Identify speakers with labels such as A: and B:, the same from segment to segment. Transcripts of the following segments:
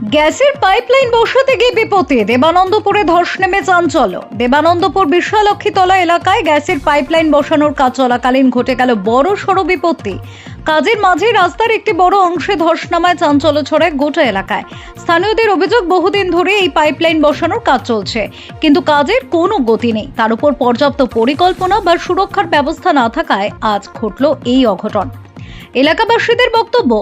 A: গ্যাসের পাইপলাইন বসাতে গিয়ে বিপত্তি। দেবানন্দপুরে ধস নেমে চাঞ্চল্য। দেবানন্দপুর বিশ্বলক্ষীতলা এলাকায় গ্যাসের পাইপলাইন বসানোর কাজ চলাকালীন ঘটে গেল বড় সড়ো বিপত্তি। কাজের মাঝে রাস্তার একটি বড় অংশে ধস নামায় চাঞ্চল্য ছড়ায় গোটা এলাকায়। স্থানীয়দের অভিযোগ, বহুদিন ধরে এই পাইপলাইন বসানোর কাজ চলছে। কিন্তু কাজের কোনো গতি নেই। তার উপর পর্যাপ্ত পরিকল্পনা বা সুরক্ষার ব্যবস্থা না থাকায় আজ ঘটল এই অঘটন। এলাকাবাসীদের বক্তব্য,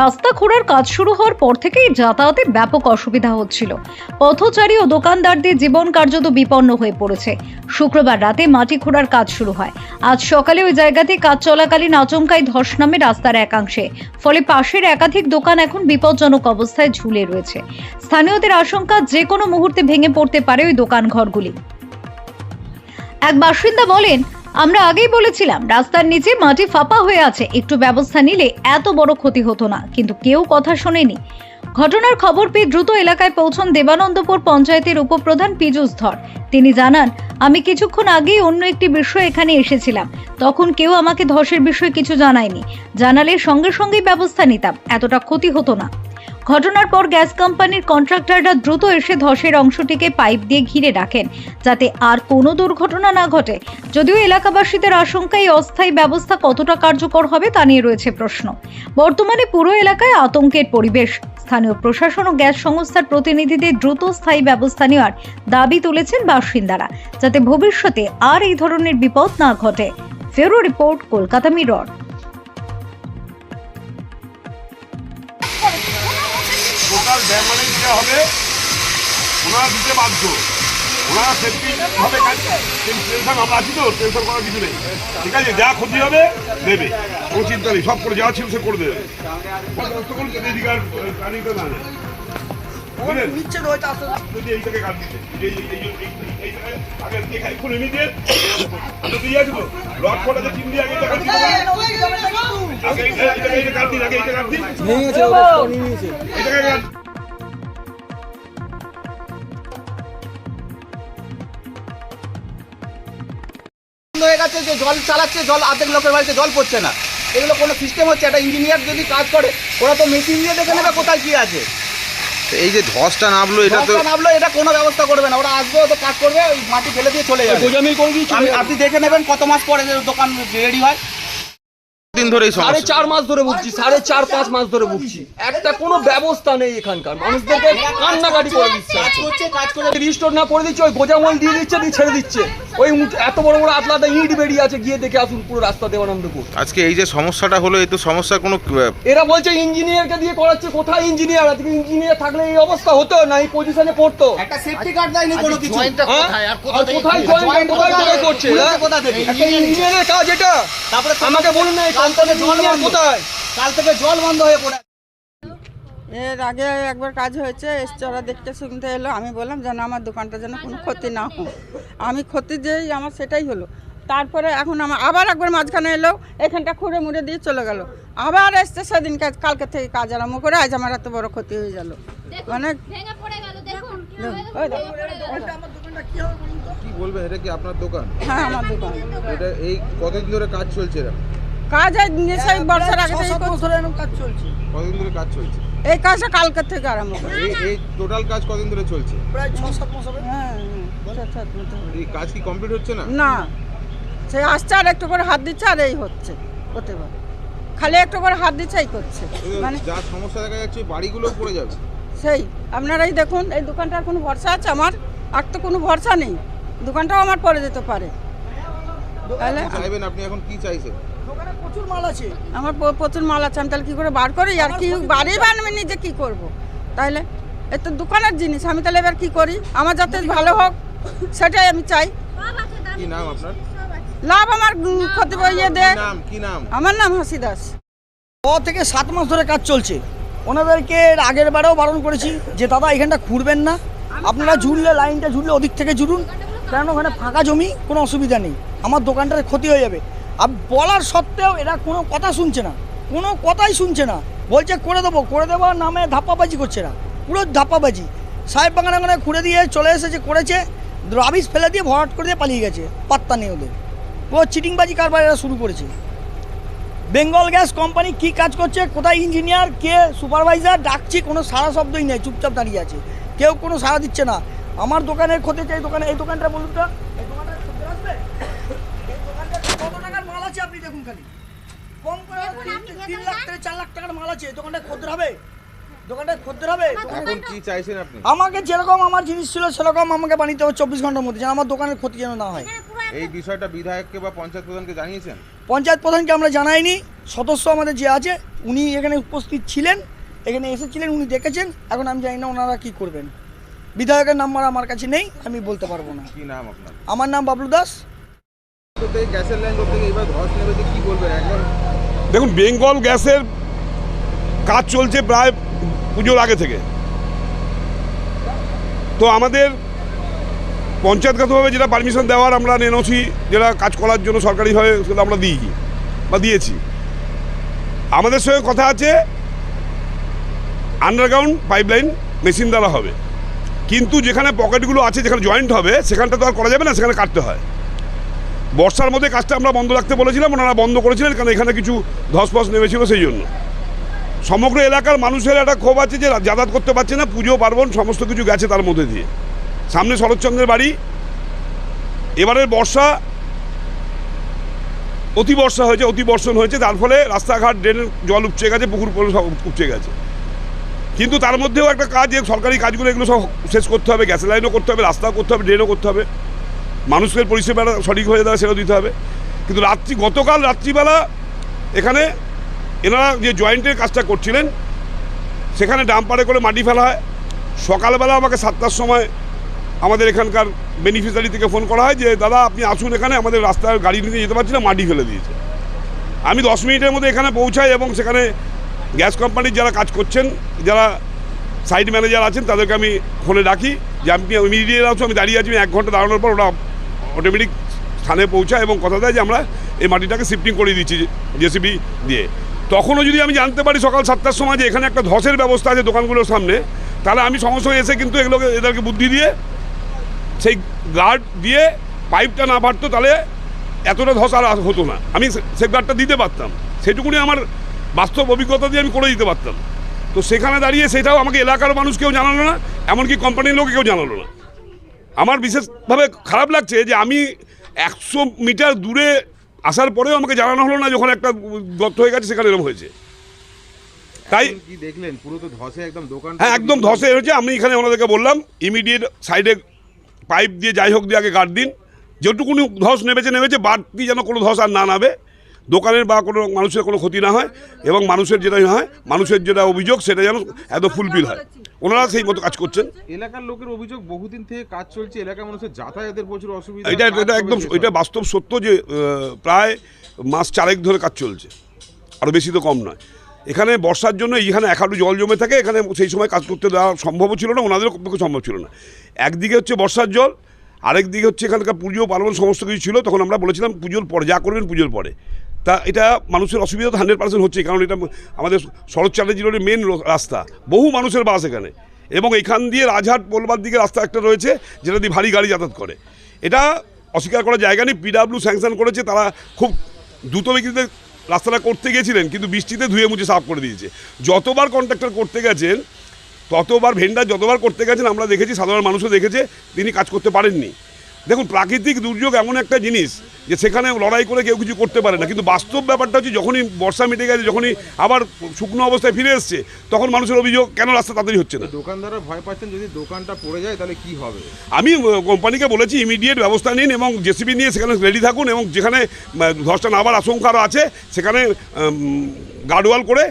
A: রাস্তা খোঁড়ার কাজ শুরু হওয়ার পর থেকেই যাতায়াতে ব্যাপক অসুবিধা হচ্ছিল। পথচারী ও দোকানদারদের জীবন কার্যত বিপন্ন হয়ে পড়েছে। শুক্রবার রাতে মাটি খোঁড়ার কাজ শুরু হয়। আজ সকালে ওই জায়গাতে কাজ চলাকালীন আচমকাই ধস নামে রাস্তার একাংশে। ফলে পাশের একাধিক দোকান এখন বিপজ্জনক অবস্থায় ঝুলে রয়েছে। স্থানীয়দের আশঙ্কা যে কোনো মুহূর্তে ভেঙে পড়তে পারে ওই দোকান ঘরগুলি এক বাসিন্দা বলেন আমরা আগেই বলেছিলাম, রাস্তার নিচে মাটি ফাঁপা হয়ে আছে। একটু ব্যবস্থা নিলে এত বড় ক্ষতি হতো না, কিন্তু কেউ কথা শোনেনি। ঘটনার খবর পেয়ে দ্রুত এলাকায় পৌঁছন দেবানন্দপুর পঞ্চায়েতের উপপ্রধান পীযূষ ধর। তিনি জানান, আমি কিছুক্ষণ আগেই অন্য একটি বিষয়ে এখানে এসেছিলাম। তখন কেউ আমাকে ধসের বিষয়ে কিছু জানায়নি। জানালে সঙ্গে সঙ্গেই ব্যবস্থা নিতাম। এতটা ক্ষতি হতো না। ঘটনার পর গ্যাস কোম্পানির কন্ট্রাক্টররা দ্রুত এসে ধসের অংশটিকে পাইপ দিয়ে ঘিরে রাখেন, যাতে আর কোনো দুর্ঘটনা না ঘটে। যদিও এলাকাবাসীদের আশঙ্কা, এই অস্থায়ী ব্যবস্থা কতটা কার্যকর হবে তা নিয়ে রয়েছে প্রশ্ন। বর্তমানে পুরো এলাকায় আতঙ্কের পরিবেশ। স্থানীয় প্রশাসন ও গ্যাস সংস্থার প্রতিনিধিদের দ্রুত স্থায়ী ব্যবস্থা নেওয়ার দাবি তুলেছেন বাসিন্দারা, যাতে ভবিষ্যতে আর এই ধরনের বিপদ না ঘটে। ফেরো রিপোর্ট, কলকাতা মিরর।
B: ড্যামারেজ হবে ওনারা দিতে বাধ্য ওনারা কাজ টেনশন আমরা আছি তো টেনশন করার কিছু নেই ঠিক আছে যা ক্ষতি হবে দেবে কোনো চিন্তা নেই সব করে যা ছিল সে করে দেবে সমস্ত করুন যদি এদিকে আর প্রাণীটা না নেয়। বুঝলেন? যদি এই থেকে কাট দিতে এই এই আগে এখানে নিতে দিয়ে আছে তো রড ফোটা যে দিয়ে আগে এটা দিতে আগে এই কাট দিন আগে এটা কাট দিন এই জায়গায় কাট
C: গেছে যে জল চালাচ্ছে জল অর্ধেক লোকের বাড়িতে জল পড়ছে না। এগুলো কোনো সিস্টেম হচ্ছে একটা ইঞ্জিনিয়ার যদি কাজ করে ওরা তো মেশিন দিয়ে দেখে নেবে কোথায় কি আছে।
D: এই যে ধসটা নামলো এটা তো
C: নামলো এটা কোনো ব্যবস্থা করবে না। ওরা আসবে ওদের কাজ করবে মাটি ফেলে দিয়ে চলে যাবে। আমি আপনি দেখে নেবেন কত মাস পরে দোকান রেডি হয়।
D: দিন ধরে এই
E: সাড়ে
D: সমস্যা
E: চার মাস ধরে ভুগছি সাড়ে চার পাঁচ মাস ধরে ভুগছি। একটা কোনো ব্যবস্থা নেই এখানকার। মানুষদেরকে কান্নাকাটি করে দিচ্ছে।
C: কাজ করছে কাজ করে
E: রিস্টোর না করে দিচ্ছে ওই গোজামল দিয়ে দিচ্ছে দিয়ে ছেড়ে দিচ্ছে। ওই এত বড় বড় আতলাতে ইট বেরিয়ে আছে গিয়ে দেখে আসুন পুরো রাস্তা দেবানন্দপুর।
D: আজকে এই যে সমস্যাটা হলো এই তো সমস্যার কোনো আহ,
E: এরা বলছে ইঞ্জিনিয়ারকে দিয়ে করাচ্ছে কোথায় ইঞ্জিনিয়ার? আজকে ইঞ্জিনিয়ার থাকলে এই অবস্থা হতো না এই পজিশনে পড়তো।
C: একটা সেফটি কার্ড দেয়নি কোনো কিছু।
E: হ্যাঁ? আর কোথায় joint কোথায় থেকে করছে? একটা ইঞ্জিনিয়ারের কাজ এটা।
C: তারপরে
E: আমাকে বলুন না এই
C: কাল থেকে জল।
E: কোথায়?
C: কাল থেকে জল বন্ধ হয়ে পড়ে।
F: এর আগে একবার কাজ হয়েছে এসছে ওরা দেখতে শুনতে এলো। আমি বললাম যেন আমার দোকানটা যেন কোনো ক্ষতি না হোক। আমি ক্ষতি যেই আমার সেটাই হলো। তারপরে এখন আমার আবার একবার মাঝখানে এলো এখানটা খুঁড়ে মুড়ে দিয়ে চলে গেল। আবার এসছে সেদিন কাজ কালকে থেকে কাজ আরম্ভ করে আজ আমার এত বড় ক্ষতি হয়ে গেল। মানে
G: ভেঙে পড়ে গেল দেখুন
F: ওই দেখো,
D: কি বলবেন এটা কি আপনার দোকান?
F: হ্যাঁ আমার দোকান।
D: এটা এই কতদিন ধরে কাজ চলছে এটা
F: কাজ এই সেই বর্ষার আগে থেকেই করছি।
D: কতদিন ধরে কাজ চলছে?
F: এই কাজটা কালকে থেকে আরম্ভ করে
D: এই এই টোটাল কাজ কতদিন ধরে চলছে?
F: হ্যাঁ হ্যাঁ সাত সাত মতো হবে।
D: এই কাজ কি কমপ্লিট হচ্ছে না?
F: না। সে আসছে আর একটু করে হাত দিচ্ছে আর এই হচ্ছে হতে পারে। খালি একটু করে হাত দিচ্ছে এই করছে। মানে
D: যা সমস্যা দেখা যাচ্ছে বাড়িগুলোও পড়ে যাবে।
F: সেই আপনারাই দেখুন এই দোকানটার কোনো ভরসা আছে আমার? আর তো কোনো ভরসা নেই। দোকানটাও আমার পড়ে যেতে পারে। তাহলে
D: চাইবেন আপনি এখন কি চাইছেন?
F: আমার প্রচুর মাল আছে আমি তাহলে কী করে বার করি? আর কি বাড়ি বা আমি নিজে কী করব? তাহলে এ তো দোকানের জিনিস আমি তাহলে এবার কী করি? আমার যাতে ভালো হোক সেটাই আমি চাই।
D: কি নাম আপনার?
F: লাভ আমার ক্ষতি ইয়ে দেয়
D: কি নাম
F: আমার নাম হাসি দাস।
H: ছ থেকে সাত মাস ধরে কাজ চলছে। ওনাদেরকে এর আগের বারেও বারণ করেছি যে দাদা এখানটা খুঁড়বেন না। আপনারা ঝুললে লাইনটা ঝুললে ওদিক থেকে জুড়ুন কারণ ওখানে ফাঁকা জমি কোনো অসুবিধা নেই। আমার দোকানটার ক্ষতি হয়ে যাবে। আর বলার সত্ত্বেও এরা কোনো কথা শুনছে না। কোনো কথাই শুনছে না। বলছে করে দেবো, করে দেওয়ার নামে ধাপ্পাবাজি করছে না পুরো ধাপ্পাবাজি। সাহেব বাগানে খুঁড়ে দিয়ে চলে এসেছে, করেছে, রাবিশ ফেলে দিয়ে ভরাট করে দিয়ে পালিয়ে গেছে। পাত্তা নেই ওদের। ও চিটিংবাজি কারবার এরা শুরু করেছে। বেঙ্গল গ্যাস কোম্পানি কি কাজ করছে, কোথায় ইঞ্জিনিয়ার, কে সুপারভাইজার, ডাকছি, কোনো সারা শব্দই নেই, চুপচাপ দাঁড়িয়ে আছে। কেউ কোনো সাড়া দিচ্ছে না। আমার দোকানের ক্ষতি চাই দোকানে এই দোকানটা বলুন তো। এই দোকানটা আসবে? এই দোকানটা কত টাকার মাল আছে আপনি দেখুন খালি। কম করে তিন- তিন লাখ থেকে চার লাখ টাকার মাল আছে। দোকানটা খদ্দের হবে। দোকানটা খদ্দের হবে। দোকানটা-
D: এখন কি চাইছেন আপনি?
H: আমাকে যেরকম আমার জিনিস ছিল সেরকম আমাকে বানিয়ে হবে চব্বিশ ঘণ্টার মধ্যে যেন আমার দোকানের ক্ষতি যেন না হয়।
D: এই বিষয়টা বিধায়ককে বা পঞ্চায়েত প্রধানকে জানিয়েছেন?
H: পঞ্চায়েত প্রধানকে আমরা জানাইনি। সদস্য আমাদের যে আছে উনি এখানে উপস্থিত ছিলেন এখানে এসেছিলেন উনি দেখেছেন। এখন আমি জানি না ওনারা কি করবেন। বিধায়কের নাম্বার আমার কাছে নেই আমি বলতে পারব না।
D: কি নাম আপনার?
H: আমার নাম বাবলু দাস।
B: দেখুন, বেঙ্গল গ্যাসের কাজ চলছে প্রায় পুজোর আগে থেকে। তো আমাদের পঞ্চায়েতগতভাবে যেটা পারমিশন দেওয়ার আমরা এনওসি যেটা কাজ করার জন্য সরকারিভাবে সেটা আমরা দিই বা দিয়েছি। আমাদের সঙ্গে কথা আছে আন্ডারগ্রাউন্ড পাইপলাইন মেশিন দ্বারা হবে। কিন্তু যেখানে পকেটগুলো আছে, যেখানে জয়েন্ট হবে, সেখানটা তো আর করা যাবে না, সেখানে কাটতে হয়। বর্ষার মধ্যে কাজটা আমরা বন্ধ রাখতে বলেছিলাম, ওনারা বন্ধ করেছিলেন কারণ এখানে কিছু ধসফস নেমেছিল সেই জন্য। সমগ্র এলাকার মানুষের একটা ক্ষোভ আছে যে যাতায়াত করতে পারছে না, পুজো, পার্বণ, সমস্ত কিছু গেছে তার মধ্যে দিয়ে। সামনে শরৎচন্দ্রের বাড়ি, এবারের বর্ষা অতি বর্ষা হয়েছে অতি বর্ষণ হয়েছে, তার ফলে রাস্তাঘাট ড্রেনের জল উপচে গেছে, পুকুর পরে সব উপচে গেছে। কিন্তু তার মধ্যেও একটা কাজ সরকারি কাজগুলো এগুলো সব শেষ করতে হবে, গ্যাস লাইনও করতে হবে, রাস্তাও করতে হবে, ড্রেনও করতে হবে। মানুষের পরিষেবাটা সঠিক হয়ে যাবে সেটাও দিতে হবে। কিন্তু রাত্রি, গতকাল রাত্রিবেলা এখানে এনারা যে জয়েন্টের কাজটা করছিলেন, সেখানে ডাম্পারে করে মাটি ফেলা হয়। সকালবেলা আমাকে সাতটার সময় আমাদের এখানকার বেনিফিশিয়ারি থেকে ফোন করা হয় যে, দাদা, আপনি আসুন এখানে, আমাদের রাস্তায় গাড়ি নিতে যেতে পারছি না, মাটি ফেলে দিয়েছে। আমি দশ মিনিটের মধ্যে এখানে পৌঁছাই এবং সেখানে গ্যাস কোম্পানির যারা কাজ করছেন, যারা সাইড ম্যানেজার আছেন, তাদেরকে আমি ফোনে ডাকি যে, আপনি ইমিডিয়েট আসো আমি দাঁড়িয়ে আছি, আমি এক ঘণ্টা দাঁড়ানোর পর ওরা অটোমেটিক স্থানে পৌঁছায় এবং কথা দেয় যে আমরা এই মাটিটাকে শিফটিং করে দিচ্ছি জেসিবি দিয়ে। তখনও যদি আমি জানতে পারি সকাল সাতটার সময় যে এখানে একটা ধসের ব্যবস্থা আছে দোকানগুলোর সামনে, তাহলে আমি সঙ্গে সঙ্গে এসে কিন্তু এগুলোকে, এদেরকে বুদ্ধি দিয়ে, সেই গার্ড দিয়ে পাইপটা না বাড়তো, তাহলে এতটা ধস আর হতো না। আমি সে গার্ডটা দিতে পারতাম। সেটুকুনি আমার বাস্তব অভিজ্ঞতা দিয়ে আমি করে দিতে পারতাম। তো সেখানে দাঁড়িয়ে সেটাও আমাকে এলাকার মানুষ কেউ জানালো না, এমনকি কোম্পানির লোক কেউ জানালো না। আমার বিশেষভাবে খারাপ লাগছে যে আমি একশো মিটার দূরে আসার পরেও আমাকে জানানো হলো না যখন একটা গর্ত হয়ে গেছে সেখানে এরকম হয়েছে। তাই
D: কি দেখলেন? পুরো তো ধসে একদম দোকান
B: হ্যাঁ একদম ধসে হয়েছে। আমি এখানে ওনাদেরকে বললাম ইমিডিয়েট সাইডে পাইপ দিয়ে যাই হোক দিয়ে আগে গার্ড দিন। যেটুকুনি ধস নেমেছে নেমেছে বাড়তি যেন কোনো ধস আর না নামে। দোকানের বা কোনো মানুষের কোনো ক্ষতি না হয় এবং মানুষের যেটা হয় মানুষের যেটা অভিযোগ সেটা যেন এত ফুলফিল হয়। ওনারা সেই মতো কাজ করছেন।
D: এলাকার লোকের অভিযোগ বহুদিন থেকে কাজ চলছে এলাকার মানুষের যাতায়াতের প্রচুর অসুবিধা
B: এটা এটা একদম এটা বাস্তব সত্য যে প্রায় মাস চারেক ধরে কাজ চলছে। আরও বেশি তো কম নয়। এখানে বর্ষার জন্য এখানে এক হাঁটু জল জমে থাকে এখানে সেই সময় কাজ করতে দেওয়া সম্ভবও ছিল না ওনাদেরও পক্ষে সম্ভব ছিল না। একদিকে হচ্ছে বর্ষার জল আরেক দিকে হচ্ছে এখানকার পুজো পার্বণ সমস্ত কিছু ছিল তখন আমরা বলেছিলাম পুজোর পরে যা করবেন পুজোর পরে। তা এটা মানুষের অসুবিধা তো হান্ড্রেড পার্সেন্ট হচ্ছে কারণ এটা আমাদের শরৎ চ্যাটার্জি রোডের মেন রাস্তা। বহু মানুষের বাস এখানে। এবং এখান দিয়ে রাজহাট পোলবার দিকে রাস্তা একটা রয়েছে, যেটা দিয়ে ভারী গাড়ি যাতায়াত করে। এটা অস্বীকার করার জায়গা নেই পিডাব্লিউ স্যাংশন করেছে, তারা খুব দ্রুত গতিতে রাস্তাটা করতে গেছিলেন, কিন্তু বৃষ্টিতে ধুয়ে মুছে সাফ করে দিয়েছে। যতবার কন্ট্রাক্টর করতে গেছেন, ততবার ভেন্ডার যতবার করতে গেছেন, আমরা দেখেছি, সাধারণ মানুষও দেখেছে, তিনি কাজ করতে পারেননি। দেখুন প্রাকৃতিক দুর্যোগ এমন একটা জিনিস যে সেখানে লড়াই করে কেউ কিছু করতে পারে না। কিন্তু বাস্তব ব্যাপারটা হচ্ছে যখনই বর্ষা মিটে গেছে যখনই আবার শুকনো অবস্থায় ফিরে এসছে তখন মানুষের অভিযোগ কেন রাস্তা তাড়াতাড়ি হচ্ছে না?
D: দোকানদাররা ভয় পাচ্ছেন যদি দোকানটা পড়ে যায় তাহলে কি হবে?
B: আমি কোম্পানিকে বলেছি ইমিডিয়েট ব্যবস্থা নিন এবং জেসিবি নিয়ে সেখানে রেডি থাকুন এবং যেখানে ধসটা নামার আশঙ্কা আছে সেখানে গার্ডওয়াল করে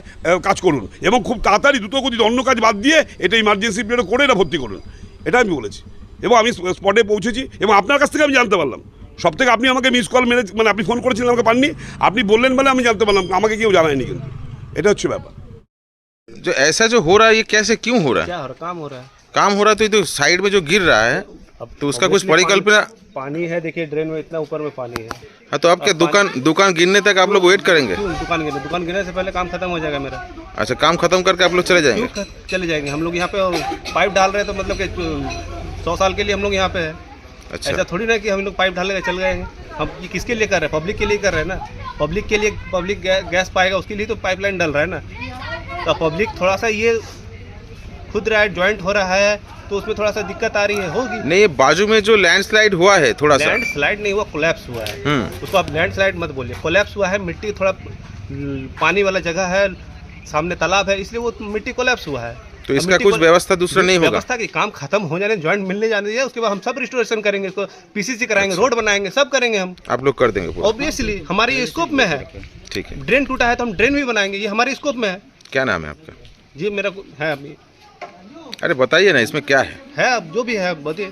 B: কাজ করুন এবং খুব তাড়াতাড়ি দ্রুত গতিতে অন্য কাজ বাদ দিয়ে এটা ইমার্জেন্সি পিরিয়ডে করে এটা ভর্তি করুন। এটা আমি বলেছি। এবং আমি স্পটে পৌঁছেছি এবং আপনার কাছ থেকে আমি জানতে পারলাম সব থেকে আপনি আমাকে মিস কল মেরে মানে আপনি ফোন করেছিলেন আমাকে পাননি আপনি বললেন বলে আমি জানতে পারলাম আমাকে কেউ জানায়নি কিন্তু এটা হচ্ছে ব্যাপার
D: जो ऐसा जो हो रहा है ये कैसे क्यों हो रहा है
G: क्या हो रहा काम हो रहा है
D: काम हो रहा है तो ये तो साइड में जो गिर रहा है
G: अब
I: तो उसका
G: obviously
I: कुछ परिकल्पना
G: पानी- पानी है देखिए ड्रेन में इतना ऊपर में पानी है
I: हाँ तो आपके दुकान दुकान गिरने तक आप लोग वेट करेंगे
G: क्यों दुकान गिरने दुकान गिरने से पहले काम खत्म हो जाएगा मेरा
I: अच्छा काम खत्म करके आप लोग चले
G: क्यों
I: जाएंगे
G: ख- चले जाएंगे हम लोग यहाँ पे पाइप डाल रहे हैं तो मतलब कि सौ साल के लिए हम लोग यहाँ पे है।
I: अच्छा।
G: ऐसा थोड़ी ना कि हम लोग पाइप डाल के चल गए हैं। हम ये किसके लिए कर रहे हैं? पब्लिक के लिए कर रहे हैं ना? पब्लिक के लिए पब्लिक गैस पाएगा उसके लिए तो पाइपलाइन डल रहा है ना। तो पब्लिक थोड़ा सा ये खुद रहा है ज्वाइंट हो रहा है तो उसमें थोड़ा सा दिक्कत आ रही है होगी।
I: नहीं ये बाजू में जो लैंडस्लाइड हुआ है थोड़ा सा।
G: लैंड स्लाइड नहीं हुआ कोलैप्स हुआ है।
I: हम्म।
G: उसको आप लैंड स्लाइड मत बोलिए। कोलैप्स हुआ है मिट्टी थोड़ा पानी वाला जगह है सामने तालाब है इसलिए वो मिट्टी कोलैप्स हुआ है।
I: तो इसका कुछ व्यवस्था दूसरा नहीं होगा।
G: व्यवस्था की काम खत्म हो जाने ज्वाइंट मिलने जाने दिया उसके बाद हम सब रिस्टोरेशन करेंगे इसको पीसीसी कराएँगे रोड बनाएँगे सब करेंगे हम।
I: आप लोग कर देंगे
G: ऑब्वियसली हमारे स्कोप में है।
I: ठीक है।
G: ड्रेन टूटा है तो हम ड्रेन भी बनाएँगे ये हमारे स्कोप में है।
I: क्या नाम है आपका?
G: जी मेरा है अभी।
I: अरे बताइए ना इसमें क्या है?
G: है अब जो भी है बताइए।